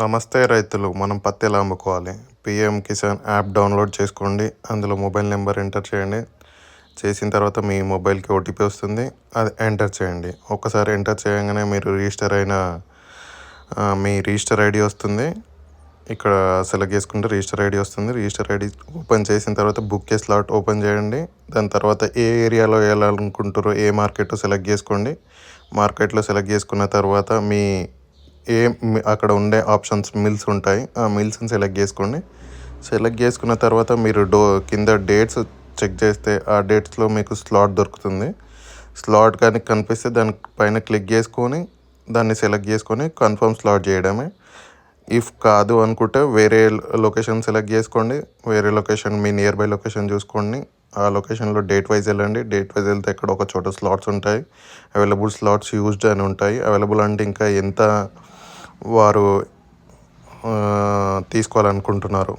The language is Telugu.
నమస్తే రైతులు మనం పత్తి ఎలా అమ్ముకోవాలి? పిఎం కిసాన్ యాప్ డౌన్లోడ్ చేసుకోండి అందులో మొబైల్ నెంబర్ ఎంటర్ చేయండి. చేసిన తర్వాత మీ మొబైల్కి ఓటీపీ వస్తుంది అది ఎంటర్ చేయండి. ఒకసారి ఎంటర్ చేయగానే మీరు రిజిస్టర్ అయిన మీ రిజిస్టర్ ఐడి వస్తుంది. ఇక్కడ సెలెక్ట్ చేసుకుంటే రిజిస్టర్ ఐడి వస్తుంది. రిజిస్టర్ ఐడి ఓపెన్ చేసిన తర్వాత బుక్ ఏ స్లాట్ ఓపెన్ చేయండి. దాని తర్వాత ఏ ఏరియాలో వెళ్ళాలనుకుంటారో ఏ మార్కెట్ సెలెక్ట్ చేసుకోండి. మార్కెట్లో సెలెక్ట్ చేసుకున్న తర్వాత మీ ఏ అక్కడ ఉండే ఆప్షన్స్ మిల్స్ ఉంటాయి. ఆ మిల్స్ని సెలెక్ట్ చేసుకోండి. సెలెక్ట్ చేసుకున్న తర్వాత మీరు డో కింద డేట్స్ చెక్ చేస్తే ఆ డేట్స్లో మీకు స్లాట్ దొరుకుతుంది. స్లాట్ కానీ కనిపిస్తే దాని పైన క్లిక్ చేసుకొని దాన్ని సెలెక్ట్ చేసుకొని కన్ఫర్మ్ స్లాట్ చేయడమే. ఇఫ్ కాదు అనుకుంటే వేరే లొకేషన్ సెలెక్ట్ చేసుకోండి. వేరే లొకేషన్ మీ నియర్ బై లొకేషన్ చూసుకోండి. ఆ లొకేషన్లో డేట్ వైజ్ వెళ్ళండి. డేట్ వైజ్ వెళ్తే ఎక్కడ ఒక చోట స్లాట్స్ ఉంటాయి. అవైలబుల్ స్లాట్స్ యూజ్డ్ అని ఉంటాయి. అవైలబుల్ అంటే ఇంకా ఎంత వారు తీసుకోవాలనుకుంటున్నారు.